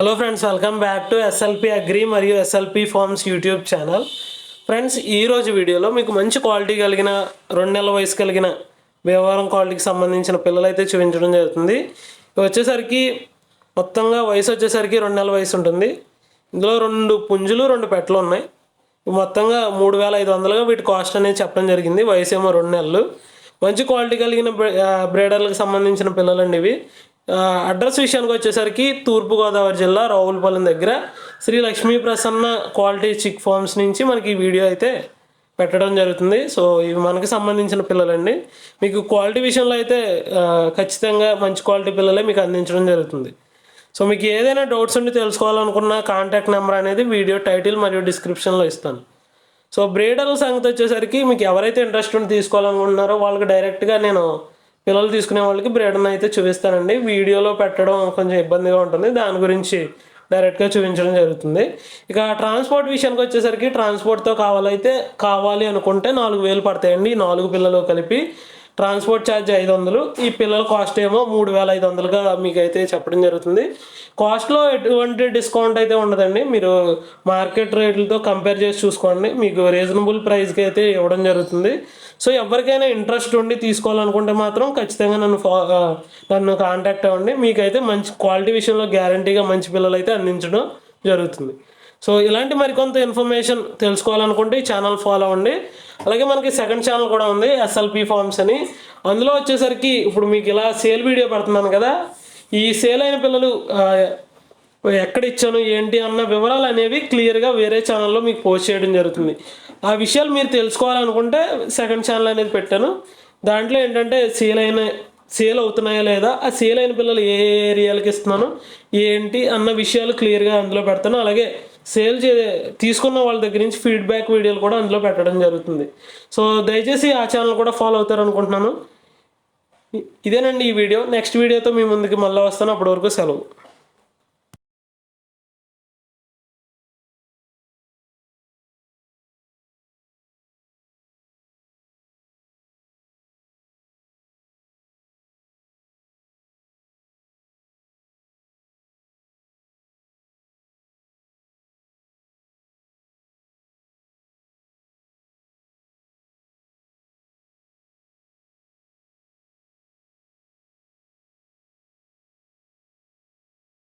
Hello friends welcome back to SLP agri మరియు SLP farms YouTube channel friends ఈరోజు వీడియోలో మీకు మంచి క్వాలిటీ కలిగిన రెండు నెలల వయసు కలిగిన వ్యవహారం క్వాలిటీకి సంబంధించిన పిల్లలు అయితే చూపించడం జరుగుతుంది. ఇవి వచ్చేసరికి మొత్తంగా వయసు వచ్చేసరికి రెండు నెలల వయసు ఉంటుంది. ఇందులో రెండు పుంజులు రెండు పెట్టలు ఉన్నాయి. మొత్తంగా మూడు వేల ఐదు వందలుగా వీటి కాస్ట్ అనేది చెప్పడం జరిగింది. వయసు ఏమో రెండు నెలలు. మంచి క్వాలిటీ కలిగిన బ్రీడర్లకు సంబంధించిన పిల్లలండి ఇవి. అడ్రస్ విషయానికి వచ్చేసరికి తూర్పుగోదావరి జిల్లా రావులపాలెం దగ్గర Sri Lakshmi Prasanna quality chick farms నుంచి మనకి వీడియో అయితే పెట్టడం జరుగుతుంది. సో ఇవి మనకి సంబంధించిన పిల్లలండి. మీకు క్వాలిటీ విషయంలో అయితే ఖచ్చితంగా మంచి క్వాలిటీ పిల్లలే మీకు అందించడం జరుగుతుంది. సో మీకు ఏదైనా డౌట్స్ ఉండి తెలుసుకోవాలనుకున్న కాంటాక్ట్ నెంబర్ అనేది వీడియో టైటిల్ మరియు డిస్క్రిప్షన్లో ఇస్తాను. సో బ్రీడర్ల సంగతి వచ్చేసరికి మీకు ఎవరైతే ఇంట్రెస్ట్ ఉండి తీసుకోవాలనుకుంటున్నారో వాళ్ళకి డైరెక్ట్గా నేను పిల్లలు తీసుకునే వాళ్ళకి బ్రీడర్ని అయితే చూపిస్తానండి. వీడియోలో పెట్టడం కొంచెం ఇబ్బందిగా ఉంటుంది. దాని గురించి డైరెక్ట్గా చూపించడం జరుగుతుంది. ఇక ట్రాన్స్పోర్ట్ విషయానికి వచ్చేసరికి ట్రాన్స్పోర్ట్తో కావాలైతే కావాలి అనుకుంటే నాలుగు వేలు పడతాయండి. ఈ నాలుగు పిల్లలు కలిపి ట్రాన్స్పోర్ట్ ఛార్జ్ ఐదు వందలు. ఈ పిల్లల కాస్ట్ ఏమో మూడు వేల ఐదు వందలుగా మీకైతే చెప్పడం జరుగుతుంది. కాస్ట్లో ఎటువంటి డిస్కౌంట్ అయితే ఉండదండి. మీరు మార్కెట్ రేట్లతో కంపేర్ చేసి చూసుకోండి. మీకు రీజనబుల్ ప్రైస్కి అయితే ఇవ్వడం జరుగుతుంది. సో ఎవరికైనా ఇంట్రెస్ట్ ఉండి తీసుకోవాలనుకుంటే మాత్రం ఖచ్చితంగా నన్ను ఫా నన్ను కాంటాక్ట్ అవ్వండి. మీకైతే మంచి క్వాలిటీ విషయంలో గ్యారంటీగా మంచి పిల్లలు అయితే అందించడం జరుగుతుంది. సో ఇలాంటి మరికొంత ఇన్ఫర్మేషన్ తెలుసుకోవాలనుకుంటే ఈ ఛానల్ ఫాలో అవ్వండి. అలాగే మనకి సెకండ్ ఛానల్ కూడా ఉంది ఎస్ఎల్పి ఫార్మ్స్ అని. అందులో వచ్చేసరికి ఇప్పుడు మీకు ఇలా సేల్ వీడియో పెడుతున్నాను కదా. ఈ సేల్ అయిన పిల్లలు ఎక్కడ ఇచ్చాను ఏంటి అన్న వివరాలు అనేవి క్లియర్గా వేరే ఛానల్లో మీకు పోస్ట్ చేయడం జరుగుతుంది. ఆ విషయాలు మీరు తెలుసుకోవాలనుకుంటే సెకండ్ ఛానల్ అనేది పెట్టాను. దాంట్లో ఏంటంటే సేల్ అయిన సేల్ అవుతున్నాయా లేదా ఆ సేల్ అయిన పిల్లలు ఏ ఏరియాలకి ఇస్తున్నాను ఏంటి అన్న విషయాలు క్లియర్గా అందులో పెడతాను. అలాగే సేల్ చే తీసుకున్న వాళ్ళ దగ్గర నుంచి ఫీడ్బ్యాక్ వీడియోలు కూడా అందులో పెట్టడం జరుగుతుంది. సో దయచేసి ఆ ఛానల్ కూడా ఫాలో అవుతారు అనుకుంటున్నాను ఇదేనండి ఈ వీడియో నెక్స్ట్ వీడియోతో మీ ముందుకి మళ్ళీ వస్తాను. అప్పటి వరకు సెలవు.